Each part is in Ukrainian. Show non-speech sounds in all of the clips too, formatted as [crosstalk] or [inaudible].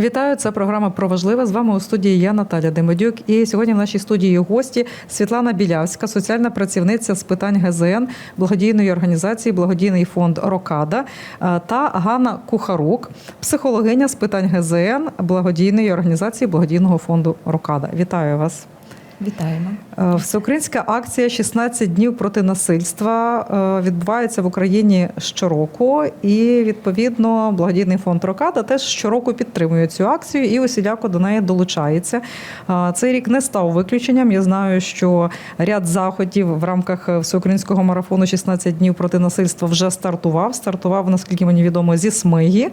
Вітаю, це програма про важливе. З вами у студії я Наталя Демедюк. І сьогодні в нашій студії гості Світлана Білявська, соціальна працівниця з питань ГЗН благодійної організації Благодійний фонд Рокада е, та Ганна Кухарук, психологиня з питань ГЗН благодійної організації Благодійного фонду Рокада. Вітаю вас. Вітаємо. Е, Всеукраїнська акція «16 днів проти насильства е, відбувається в Україні щороку, і відповідно благодійний фонд Рокада теж щороку підтримує цю акцію і усіляко до неї долучається. Е, Цей рік не став виключенням. Я знаю, що ряд заходів в рамках всеукраїнського марафону «16 днів проти насильства вже стартував. Стартував, наскільки мені відомо, зі Смиги. Е,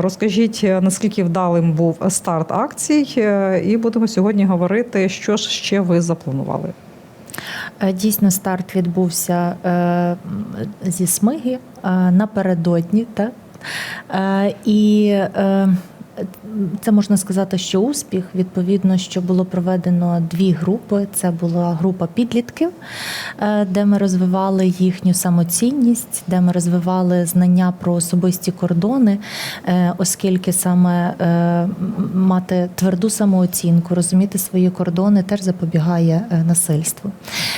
Розкажіть, наскільки вдалим був старт акцій, і будемо сьогодні говорити, що ж ще ви запланували. Е, Дійсно, старт відбувся е, зі Смиги е, напередодні, так? І це можна сказати, що успіх. Відповідно, що було проведено дві групи. Це була група підлітків, е, де ми розвивали їхню самоцінність, де ми розвивали знання про особисті кордони, е, оскільки саме е, мати тверду самооцінку, розуміти свої кордони теж запобігає насильству.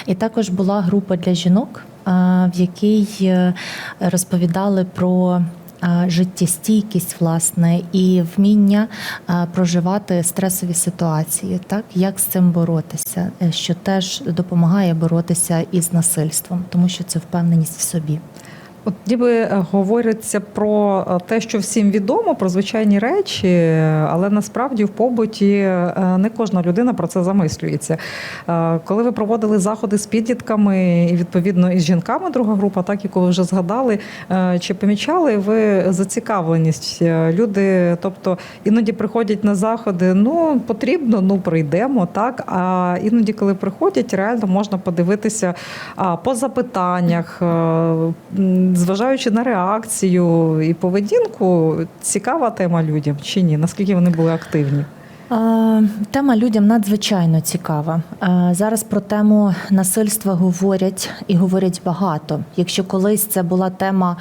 І також була група для жінок, в якій розповідали про. Життєстійкість, власне, і вміння проживати стресові ситуації, так як з цим боротися, е, що теж допомагає боротися із насильством, тому що це впевненість в собі. От ніби е, говориться про е, те, що всім відомо, про звичайні речі, але насправді в побуті е, не кожна людина про це замислюється. Коли ви проводили заходи з підлітками і відповідно із жінками, друга група, так яку ви вже згадали, чи помічали ви зацікавленість? Люди, тобто іноді приходять на заходи, ну потрібно, ну прийдемо, так. А іноді, коли приходять, реально можна подивитися по запитаннях. Зважаючи на реакцію і поведінку, цікава тема людям чи ні? Наскільки вони були активні? Тема людям надзвичайно цікава. Зараз про тему насильства говорять і говорять багато. Якщо колись це була тема,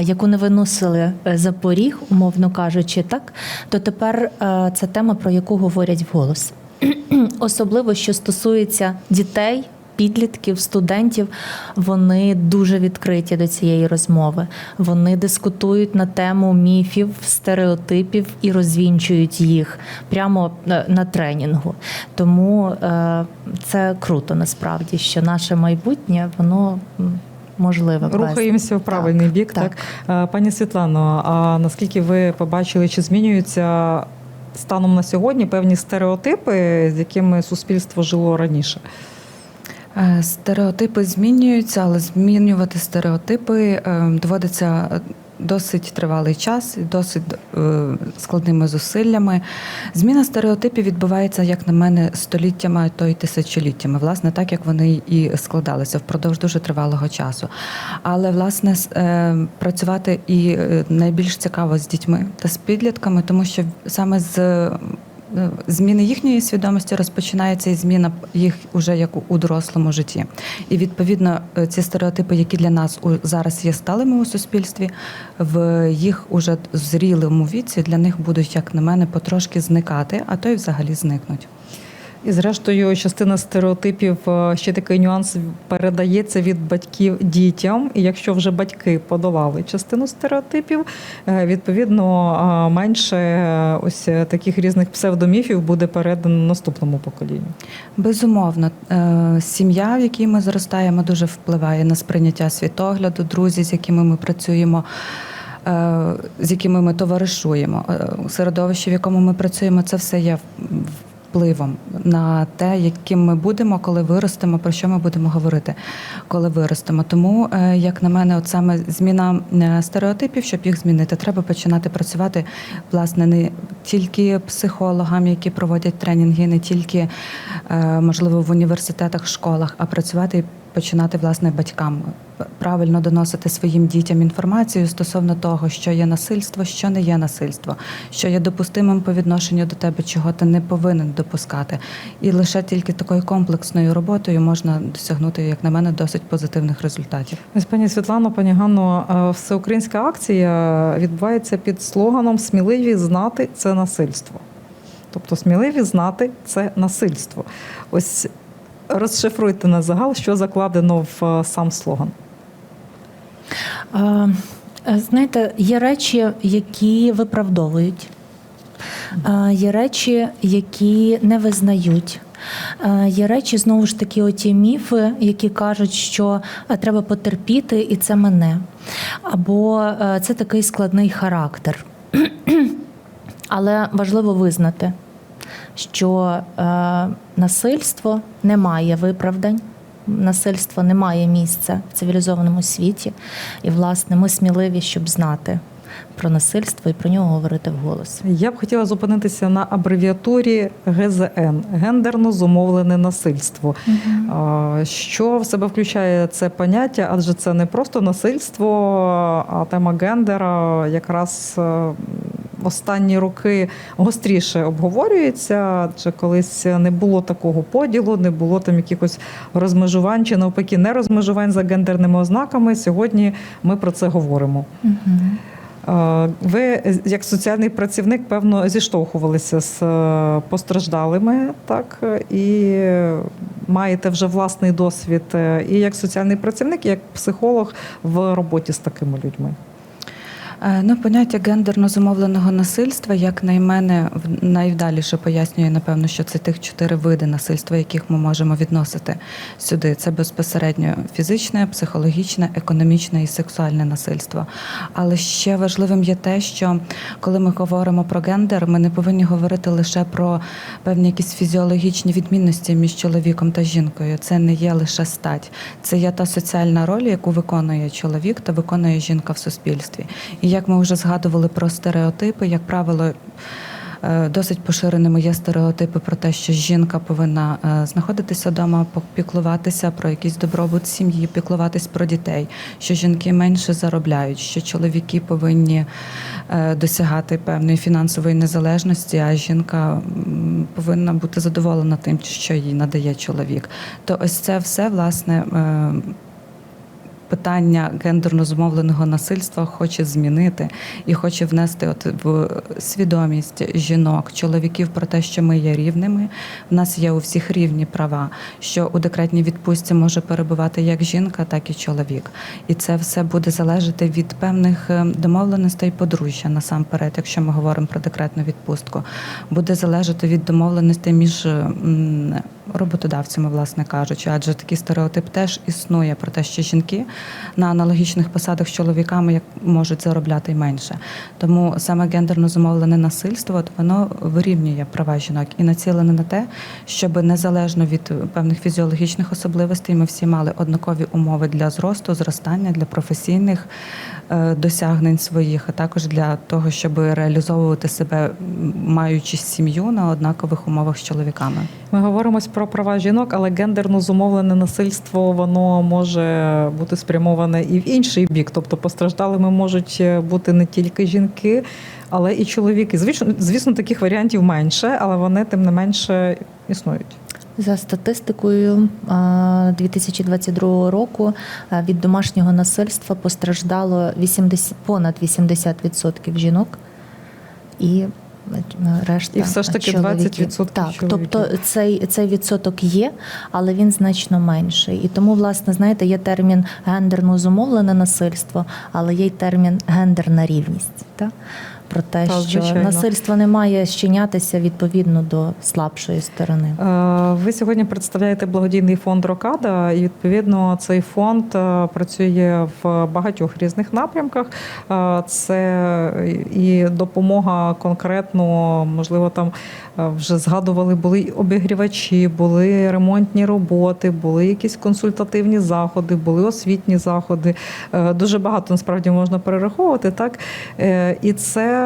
яку не виносили е, за поріг, умовно кажучи, так то тепер е, це тема, про яку говорять вголос. [clears throat] Особливо що стосується дітей. Підлітків, студентів вони дуже відкриті до цієї розмови. Вони дискутують на тему міфів, стереотипів і розвінчують їх прямо е, на тренінгу. Тому е, це круто насправді, що наше майбутнє воно м, можливе. без- Рухаємося в правильний Так, бік. Так. так. Е, Пані Світлано, а наскільки ви побачили, чи змінюються станом на сьогодні певні стереотипи, з якими суспільство жило раніше? Е, Стереотипи змінюються, але змінювати стереотипи е, доводиться досить тривалий час, досить е, складними зусиллями. Зміна стереотипів відбувається, як на мене, століттями, то й тисячоліттями, власне, так як вони і складалися впродовж дуже тривалого часу. Але власне працювати і найбільш цікаво з дітьми та з підлітками, тому що саме з зміни їхньої свідомості розпочинається і зміна їх уже як у- дорослому житті. І відповідно е, ці стереотипи, які для нас зараз є сталими у суспільстві, в їх уже зрілому віці для них будуть, як на мене, потрошки зникати, а то й взагалі зникнуть. І зрештою, частина стереотипів е, ще такий нюанс передається від батьків дітям. І якщо вже батьки подолали частину стереотипів, е, відповідно е, менше ось таких різних псевдоміфів буде передано наступному поколінню. Безумовно, сім'я, в якій ми зростаємо, дуже впливає на сприйняття світогляду, друзі, з якими ми працюємо. З якими ми товаришуємо, середовище, в якому ми працюємо, це все є впливом на те, яким ми будемо, коли виростемо, про що ми будемо говорити, коли виростемо. Тому, е, як на мене, от саме зміна е, стереотипів, щоб їх змінити, треба починати працювати власне не тільки психологам, які проводять тренінги, не тільки е, можливо в університетах, школах, а працювати починати власне батькам правильно доносити своїм дітям інформацію стосовно того, що є насильство, що не є насильство, що є допустимим по відношенню до тебе, чого ти не повинен допускати. І лише тільки такою комплексною роботою можна досягнути, як на мене, досить позитивних результатів. Ось пані Світлано, пані Ганно, всеукраїнська акція відбувається під слоганом Сміливі знати це насильство. Тобто сміливі знати це насильство. Ось розшифруйте на загал, що закладено в е, сам слоган. Е, е, Знаєте, є речі, які виправдовують, є речі, які не визнають. Є речі, знову ж таки, оті міфи, які кажуть, що треба потерпіти, і це мене. Або це такий складний характер. [clears throat] Але важливо визнати, що е, насильство не має виправдань, насильство не має місця в цивілізованому світі. І, власне, ми сміливі, щоб знати про насильство і про нього говорити вголос. Я б хотіла зупинитися на абревіатурі ГЗН гендерно зумовлене насильство. А, Що в себе включає це поняття? Адже це не просто насильство, а тема гендера якраз е, в останні роки гостріше обговорюється. Адже колись не було такого поділу, не було там якихось розмежувань чи навпаки не розмежувань за гендерними ознаками. Сьогодні ми про це говоримо. Е, Ви, як соціальний працівник, певно, зіштовхувалися з е, постраждалими, так і маєте вже власний досвід і як соціальний працівник, і як психолог в роботі з такими людьми. Е, Ну, поняття гендерно зумовленого насильства, як на мене, в- найвдаліше пояснює, напевно, що це тих чотири види насильства, яких ми можемо відносити сюди. Це безпосередньо фізичне, психологічне, економічне і сексуальне насильство. Але ще важливим є те, що коли ми говоримо про гендер, ми не повинні говорити лише про певні якісь фізіологічні відмінності між чоловіком та жінкою. Це не є лише стать, це є та соціальна роль, яку виконує чоловік та виконує жінка в суспільстві. І як ми вже згадували про стереотипи, як правило. е, Досить поширеними є стереотипи про те, що жінка повинна е, знаходитися вдома, піклуватися про якийсь добробут сім'ї, піклуватись про дітей, що жінки менше заробляють, що чоловіки повинні е, досягати певної фінансової незалежності, а жінка повинна бути задоволена тим, що їй надає чоловік. То ось це все власне. Питання гендерно зумовленого насильства хоче змінити і хоче внести от в свідомість жінок, чоловіків про те, що ми є рівними. В нас є у всіх рівні права, що у декретній відпустці може перебувати як жінка, так і чоловік. І це все буде залежати від певних е, домовленостей подружжя насамперед, якщо ми говоримо про декретну відпустку, буде залежати від домовленостей між роботодавцями, власне кажучи, адже такий стереотип теж існує про те, що жінки на аналогічних посадах з чоловіками можуть заробляти менше. Тому саме гендерно зумовлене насильство воно вирівнює права жінок і націлене на те, щоб незалежно від певних фізіологічних особливостей ми всі мали однакові умови для зросту, зростання, для професійних е, досягнень своїх, а також для того, щоб реалізовувати себе, маючи сім'ю на однакових умовах з чоловіками. Ми говоримо про права жінок, але гендерно зумовлене насильство воно може бути спрямоване і в інший бік. Тобто постраждалими можуть е, бути не тільки жінки, але і чоловіки. Звісно, звісно, таких варіантів менше, але вони тим не менше існують. За статистикою а, 2022 року від домашнього насильства постраждало 80, понад 80% жінок і решта І все ж таки чоловіків. 20% Так, чоловіків. тобто цей, цей відсоток є, але він значно менший. І тому, власне, знаєте, є термін гендерно зумовлене насильство, але є й термін гендерна рівність. Так? Про те, Так, що звичайно. насильство не має щинятися відповідно до слабшої сторони. Е, Ви сьогодні представляєте благодійний фонд Рокада, і відповідно цей фонд е, працює в багатьох різних напрямках. Е, Це і допомога конкретно, можливо, там вже згадували, були обігрівачі, були ремонтні роботи, були якісь консультативні заходи, були освітні заходи. Дуже багато насправді можна перераховувати. Так і це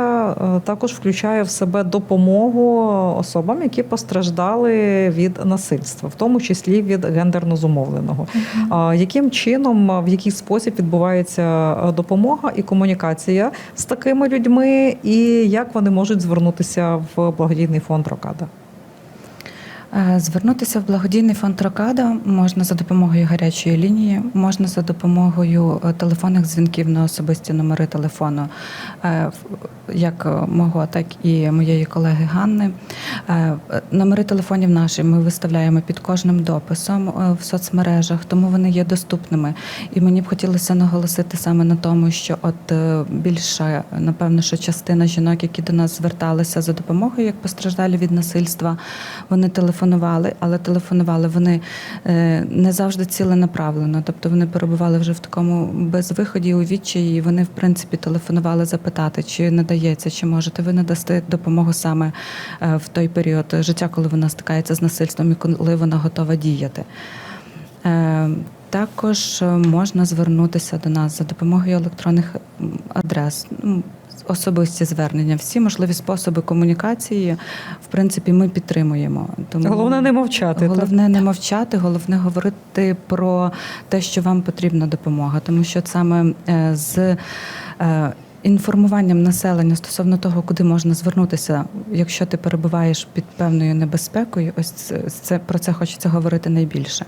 також включає в себе допомогу особам, які постраждали від насильства, в тому числі від гендерно зумовленого. А Яким чином, в який спосіб відбувається е, допомога і комунікація з такими людьми, і як вони можуть звернутися в благодійний фонд Рокада? Е, Звернутися в благодійний фонд Рокада можна за допомогою гарячої лінії, можна за допомогою е, телефонних дзвінків на особисті номери телефону, е, як е, мого, так і моєї колеги Ганни. Е, Номери телефонів наші ми виставляємо під кожним дописом е, в соцмережах, тому вони є доступними. І мені б хотілося наголосити саме на тому, що от більша, напевно, що частина жінок, які до нас зверталися за допомогою, як постраждалі від насильства, вони телефонували, але телефонували вони не завжди ціленаправлено. Тобто вони перебували вже в такому безвиході у відчаї. І вони, в принципі, телефонували запитати, чи надається, чи можете ви надасти допомогу саме е, в той період життя, коли вона стикається з насильством і коли вона готова діяти. Е, Також е, можна звернутися до нас за допомогою електронних адрес. Ну, Особисті звернення, всі можливі способи комунікації, в принципі, ми підтримуємо. Тому Головне не мовчати. так? Головне не мовчати, головне говорити про те, що вам потрібна допомога, тому що саме з інформуванням населення стосовно того, куди можна звернутися, якщо ти перебуваєш під певною небезпекою, ось це, про це хочеться говорити найбільше.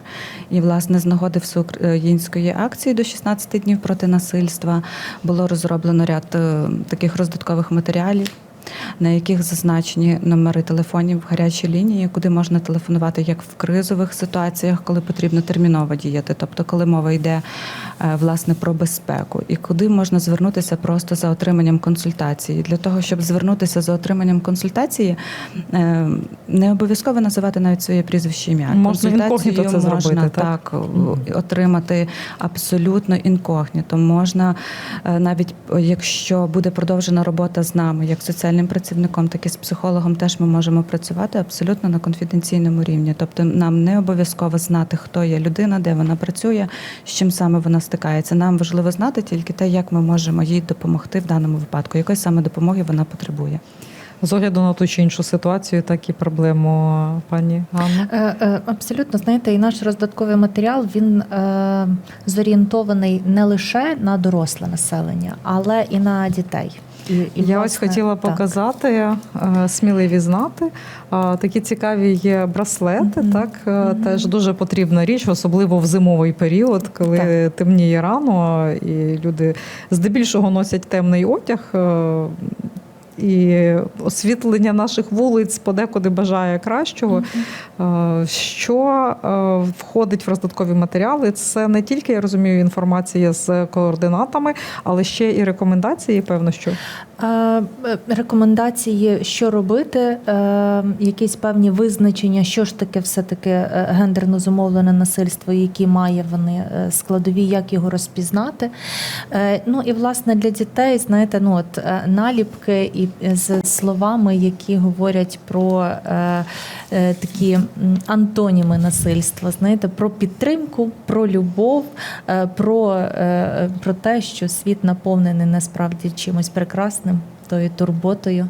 І власне з нагоди всеукраїнської акції до 16 днів проти насильства було розроблено ряд е, таких роздаткових матеріалів на яких зазначені номери телефонів гарячої лінії, куди можна телефонувати як в кризових ситуаціях, коли потрібно терміново діяти, тобто коли мова йде е, власне про безпеку, і куди можна звернутися просто за отриманням консультації. Для того, щоб звернутися за отриманням консультації, е, не обов'язково називати навіть своє прізвище ім'я. Можна інкогніто це можна зробити, так? так отримати абсолютно інкогніто. Можна е, навіть якщо буде продовжена робота з нами, як соціальним працівником, так і з психологом, теж ми можемо працювати абсолютно на конфіденційному рівні. Тобто нам не обов'язково знати, хто є людина, де вона працює, з чим саме вона стикається. Нам важливо знати тільки те, як ми можемо їй допомогти в даному випадку, якої саме допомоги вона потребує. З огляду на ту чи іншу ситуацію, так і проблему, пані Ганна. Е, е, Абсолютно, знаєте, і наш роздатковий матеріал він е, зорієнтований не лише на доросле населення, але і на дітей. І, і, Я ось хотіла так. показати, е, сміливі знати. Е, Такі цікаві є браслети, Мгм. так mm -hmm. теж дуже потрібна річ, особливо в зимовий період, коли темніє рано, і люди здебільшого носять темний одяг. І освітлення наших вулиць подекуди бажає кращого. Е, Що е, входить в роздаткові матеріали? Це не тільки я розумію інформація з координатами, але ще і рекомендації, певно, що Е, Рекомендації, що робити, якісь певні визначення, що ж таке все-таки е, гендерно зумовлене насильство, які має вони складові, як його розпізнати. Ну і власне для дітей, знаєте, ну от наліпки і з словами, які говорять про е, е, такі антоніми насильства, знаєте, про підтримку, про любов, е, про, е, про те, що світ наповнений насправді чимось прекрасним, тою турботою,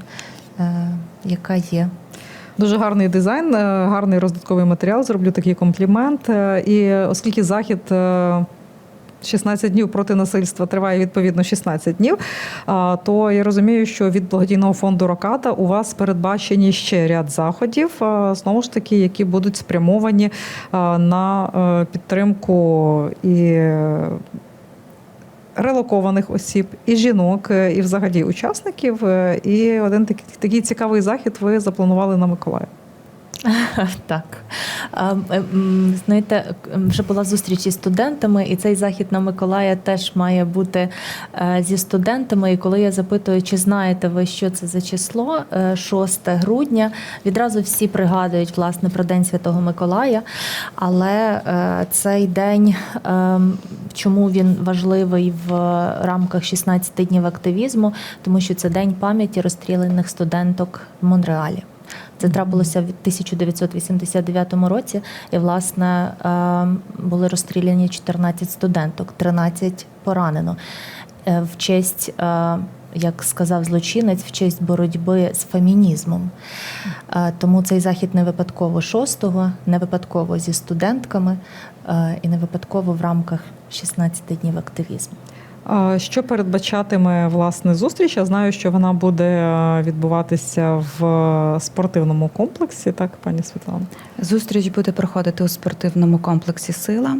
е, яка є. Дуже гарний дизайн, е, гарний роздатковий матеріал. Зроблю такий комплімент. Е, І оскільки захід. Е, 16 днів проти насильства триває відповідно 16 днів. То я розумію, що від благодійного фонду Роката у вас передбачені ще ряд заходів, знову ж таки, які будуть спрямовані на е, підтримку і релокованих осіб, і жінок, е, і взагалі учасників. Е, І один такий, такий цікавий захід ви запланували на Миколаїв. [laughs] Так. А, е, Знаєте, вже була зустріч із студентами, і цей захід на Миколая теж має бути е, зі студентами. І коли я запитую, чи знаєте ви, що це за число, е, 6 грудня, відразу всі пригадують власне про День Святого Миколая. Але е, цей день, е, чому він важливий в рамках 16 днів активізму, тому що це день пам'яті розстріляних студенток в Монреалі. Це трапилося в 1989 році, і власне е, були розстріляні 14 студенток, 13 поранено. Е, В честь е, як сказав злочинець, в честь боротьби з фемінізмом. Тому цей захід не випадково 6-го, не випадково зі студентками і не випадково в рамках 16 днів активізму. Що передбачатиме власне зустріч? Я знаю, що вона буде е, відбуватися в спортивному комплексі, так, пані Світлана? Зустріч буде проходити у спортивному комплексі Сила.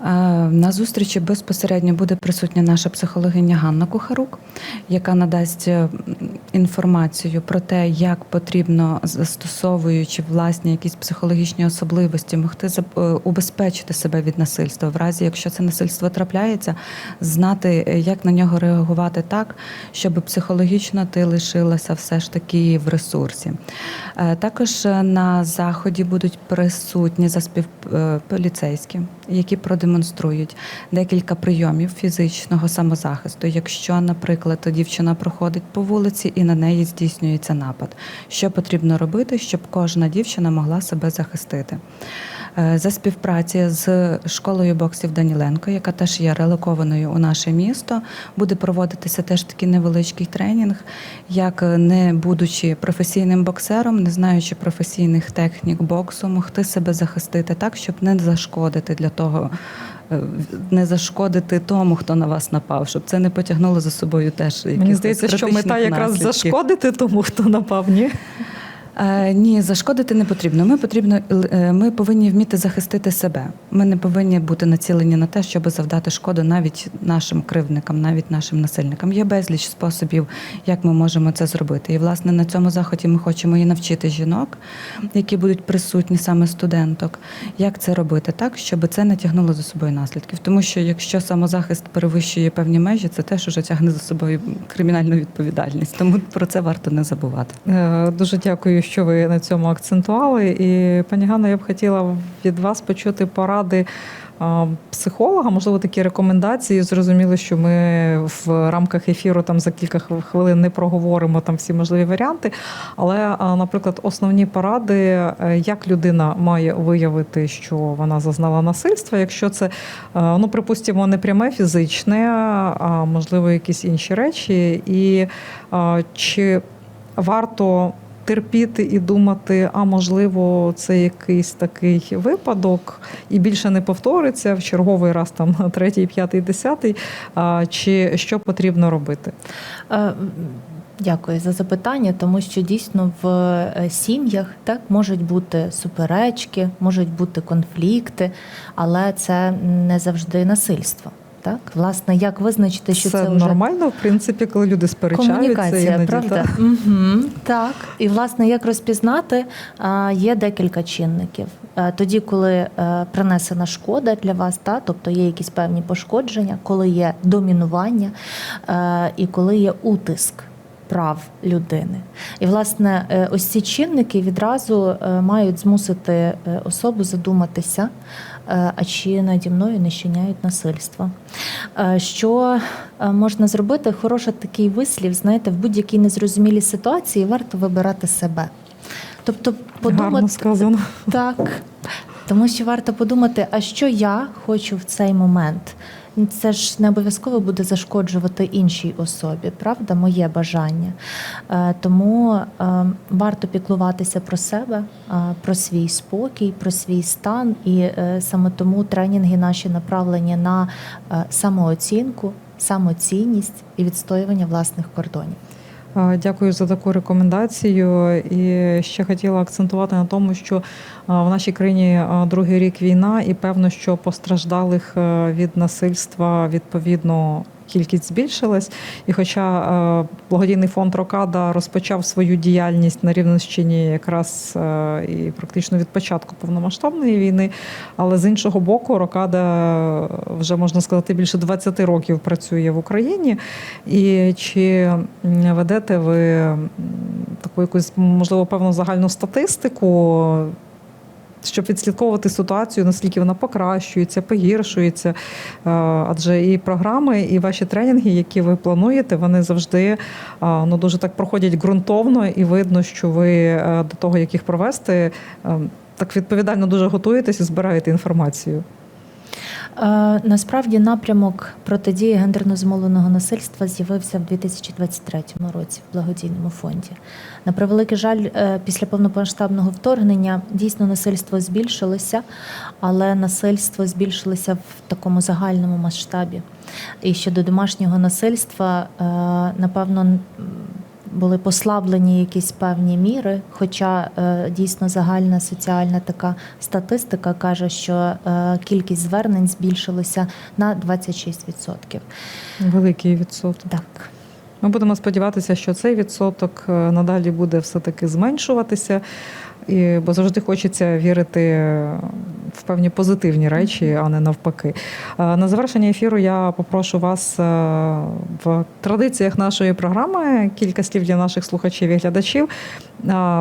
Е, На зустрічі безпосередньо буде присутня наша психологиня Ганна Кухарук, яка надасть е, інформацію про те, як потрібно, застосовуючи власні якісь психологічні особливості, могти е, убезпечити себе від насильства. В разі, якщо це насильство трапляється, знати, як на нього реагувати так, щоб психологічно ти лишилася все ж таки в ресурсі. Також на заході будуть присутні заспів е, поліцейські, які продемонструють декілька прийомів фізичного самозахисту. Якщо, наприклад, дівчина проходить по вулиці і на неї здійснюється напад, що потрібно робити, щоб кожна дівчина могла себе захистити. Е, За співпраці з школою боксів Даніленко, яка теж є релокованою у наше місто, буде проводитися теж такий невеличкий тренінг, як е, не будучи професійним боксером, не знаючи професійних технік боксу, могти себе захистити так, щоб не зашкодити для того. е, Не зашкодити тому, хто на вас напав, щоб це не потягнуло за собою теж. Мені здається, що мета якраз наслідків. зашкодити тому, хто напав. Ні? Е, Ні, зашкодити не потрібно. Ми потрібно е, ми повинні вміти захистити себе. Ми не повинні бути націлені на те, щоб завдати шкоду навіть нашим кривдникам, навіть нашим насильникам. Є безліч способів, як ми можемо це зробити. І власне на цьому заході ми хочемо і навчити жінок, які будуть присутні саме студенток, як це робити так, щоб це не тягнуло за собою наслідків. Тому що якщо самозахист перевищує певні межі, це теж уже тягне за собою кримінальну відповідальність. Тому про це варто не забувати. Е, Дуже дякую, що ви на цьому акцентували. І пані Ганна, я б хотіла від вас почути поради психолога, можливо, такі рекомендації. Зрозуміло, що ми в рамках ефіру там за кілька хвилин не проговоримо там всі можливі варіанти. Але, наприклад, основні поради, е, як людина має виявити, що вона зазнала насильства, якщо це, е, ну припустимо, не пряме фізичне, а можливо, якісь інші речі, і чи варто терпіти і думати, а можливо, це якийсь такий випадок, і більше не повториться в черговий раз, там третій, п'ятий, десятий. А, Чи що потрібно робити? Е, Дякую за запитання, тому що дійсно в е, сім'ях так можуть бути суперечки, можуть бути конфлікти, але це не завжди насильство. Так, власне, як визначити, що це, це вже нормально, в принципі, коли люди сперечаються. комунікація, іноді, правда? так? Угу, так. І власне, як розпізнати, є декілька чинників. Тоді, коли е, принесена шкода для вас, та, тобто є якісь певні пошкодження, коли є домінування е, і коли є утиск. Прав людини, і власне е, ось ці чинники відразу мають змусити особу задуматися, а чи наді мною не щиняють насильство. Е, Що е, можна зробити? Хороший такий вислів, знаєте, в будь-якій незрозумілій ситуації варто вибирати себе. Тобто Гарно подумати сказано. так, тому що варто подумати, а що я хочу в цей момент. Це ж не обов'язково буде зашкоджувати іншій особі, правда, моє бажання. Е, Тому е, варто піклуватися про себе, е, про свій спокій, про свій стан. І саме тому тренінги наші направлені на самооцінку, самоцінність і відстоювання власних кордонів. А, Дякую за таку рекомендацію. І ще хотіла акцентувати на тому, що в нашій країні другий рік війна, і певно, що постраждалих е, від насильства відповідно. Кількість збільшилась, і хоча е, благодійний фонд Рокада розпочав свою діяльність на Рівненщині якраз е, і практично від початку повномасштабної війни, але з іншого боку, Рокада вже можна сказати більше 20 років працює в Україні. І чи ведете ви таку якусь можливо певну загальну статистику? Щоб відслідковувати ситуацію, наскільки вона покращується, погіршується. Е, Адже і програми, і ваші тренінги, які ви плануєте, вони завжди е, ну, дуже так проходять ґрунтовно, і видно, що ви е, до того, як їх провести, так відповідально дуже готуєтесь і збираєте інформацію. Е, Насправді напрямок протидії гендерно зумовленого насильства з'явився в 2023 році в благодійному фонді. На превеликий жаль, е, після повномасштабного вторгнення дійсно насильство збільшилося, але насильство збільшилося в такому загальному масштабі. І щодо домашнього насильства, е, напевно, були послаблені якісь певні міри, хоча е, дійсно загальна соціальна така статистика каже, що е, кількість звернень збільшилася на 26%. Великий відсоток. Так. Ми будемо сподіватися, що цей відсоток е, надалі буде все-таки зменшуватися, і, бо завжди хочеться вірити в певні позитивні речі, а не навпаки. Е, На завершення ефіру я попрошу вас е, в традиціях нашої програми кілька слів для наших слухачів і глядачів.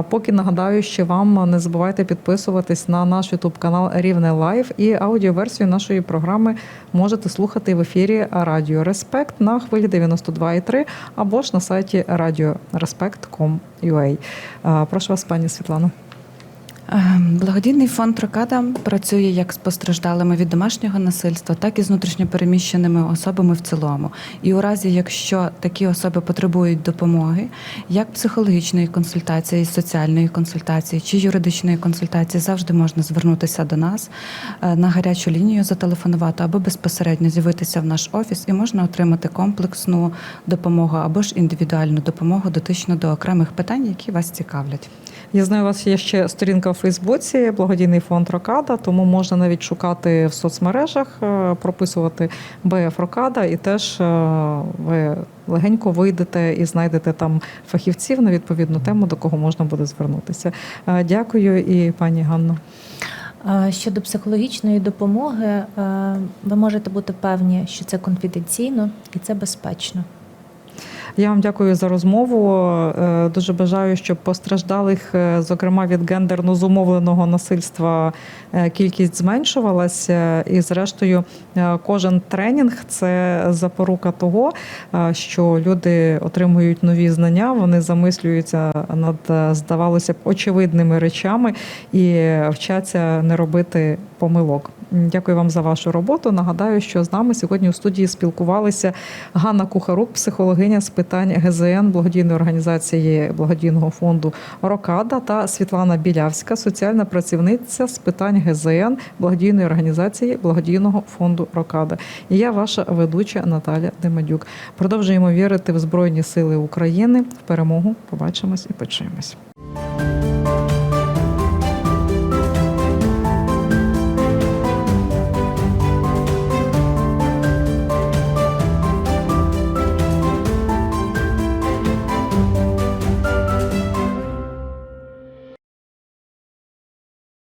Поки нагадаю, що вам не забувайте підписуватись на наш ютуб канал Рівне Лайв і аудіоверсію нашої програми можете слухати в ефірі Радіо Респект на хвилі 92,3 або ж на сайті radiorespect.com.ua. Прошу вас, пані Світлано. Ем, Благодійний фонд Рокада працює як з постраждалими від домашнього насильства, так і з внутрішньопереміщеними особами в цілому. І у разі, якщо такі особи потребують допомоги, як психологічної консультації, соціальної консультації чи юридичної консультації, завжди можна звернутися до нас е, на гарячу лінію, зателефонувати або безпосередньо з'явитися в наш офіс, і можна отримати комплексну допомогу або ж індивідуальну допомогу дотично до окремих питань, які вас цікавлять. Я знаю, у вас є ще сторінка в Фейсбуці, благодійний фонд Рокада, тому можна навіть шукати в соцмережах, е, прописувати БФ Рокада, і теж е, ви легенько вийдете і знайдете там фахівців на відповідну тему, до кого можна буде звернутися. Е, Дякую і пані Ганно. Щодо психологічної допомоги, ви можете бути певні, що це конфіденційно і це безпечно. Я вам дякую за розмову. Е, Дуже бажаю, щоб постраждалих, е, зокрема від гендерно зумовленого насильства, е, кількість зменшувалася. І, зрештою, кожен тренінг це запорука того, що люди отримують нові знання, вони замислюються над, здавалося б, очевидними речами і вчаться не робити помилок. Дякую вам за вашу роботу. Нагадаю, що з нами сьогодні у студії спілкувалися Ганна Кухарук, психологиня з питань ГЗН благодійної організації благодійного фонду Рокада та Світлана Білявська, соціальна працівниця з питань ГЗН благодійної організації благодійного фонду Рокада. І я ваша ведуча Наталя Демадюк. Продовжуємо вірити в Збройні Сили України в перемогу. Побачимось і почуємось.